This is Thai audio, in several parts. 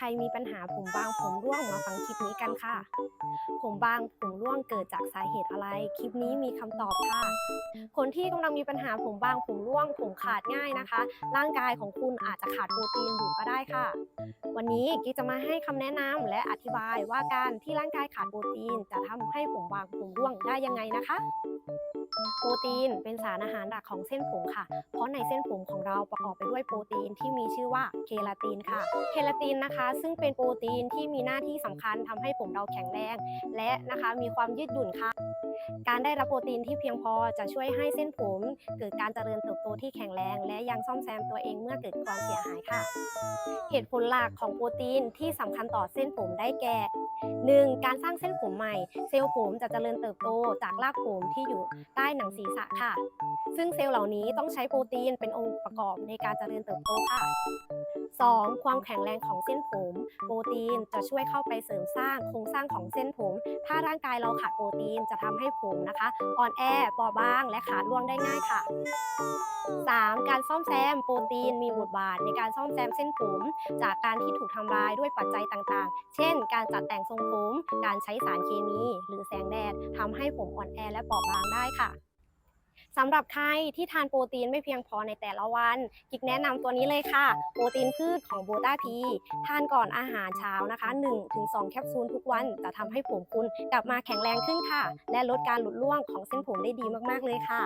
ใครมีปัญหาผมบางผมร่วงมาฟังคลิปนี้กันค่ะ ผมบางผมร่วงเกิดจากสาเหตุอะไร คลิปนี้มีคำตอบค่ะ คนที่กำลังมีปัญหาผมบางผมร่วง ผมขาดง่ายนะคะ ร่างกายของคุณอาจจะขาดโปรตีนอยู่ก็ได้ค่ะ วันนี้กิ๊กจะมาให้คำแนะนำและอธิบายว่าการที่ร่างกายขาดโปรตีน จะทำให้ผมบางผมร่วงได้ยังไงนะคะ โปรตีนเป็นสารอาหารหลักของเส้นผมค่ะ เพราะในเส้นผมของเราประกอบไปด้วยโปรตีนที่มีชื่อว่าเคลาตินค่ะ เคลาตินนะคะ ซึ่งเป็นโปรตีนที่มีหน้าที่สำคัญทำให้ผมเราแข็งแรง และนะคะมีความยืดหยุ่นค่ะ การได้รับโปรตีนที่เพียงพอจะช่วยให้เส้นผม เกิดการเจริญเติบโตที่แข็งแรง และยังซ่อมแซมตัวเองเมื่อเกิดความเสียหายค่ะ เหตุผลหลักของโปรตีนที่สำคัญต่อเส้นผมได้แก่ 1. การสร้างเส้นผมใหม่ เซลล์ผมจะเจริญเติบโตจากรากผมที่อยู่ใต้หนังศีรษะค่ะ ซึ่งเซลล์เหล่านี้ต้องใช้โปรตีนเป็นองค์ประกอบในการเจริญเติบโตค่ะ 2. ความแข็งแรงของเส้นผม โปรตีนจะช่วยเข้าไปเสริมสร้างโครงสร้างของเส้นผม ถ้าร่างกายเราขาดโปรตีนจะทำให้ผมนะคะอ่อนแอเบอบาง และขาดร่วงได้ง่ายค่ะ 3. การซ่อมแซมโปรตีนมีบทบาทในการซ่อมแซมเส้นผม จากการที่ถูกทำลายด้วยปัจจัยต่างๆ เช่น การจัดแต่งทรงผม การใช้สารเคมี หรือแสงแดดทำให้ผมอ่อนแอและเปราะบางได้ค่ะ สำหรับใครที่ทานโปรตีนไม่เพียงพอในแต่ละวัน กิกแนะนำตัวนี้เลยค่ะ โปรตีนพืชของโบต้าพี ทานก่อนอาหารเช้านะคะ 1-2 แคปซูลทุกวัน จะทำให้ผมคุณกลับมาแข็งแรงขึ้นค่ะ และลดการหลุดร่วงของเส้นผมได้ดีมากๆเลยค่ะ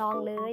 ลองเลย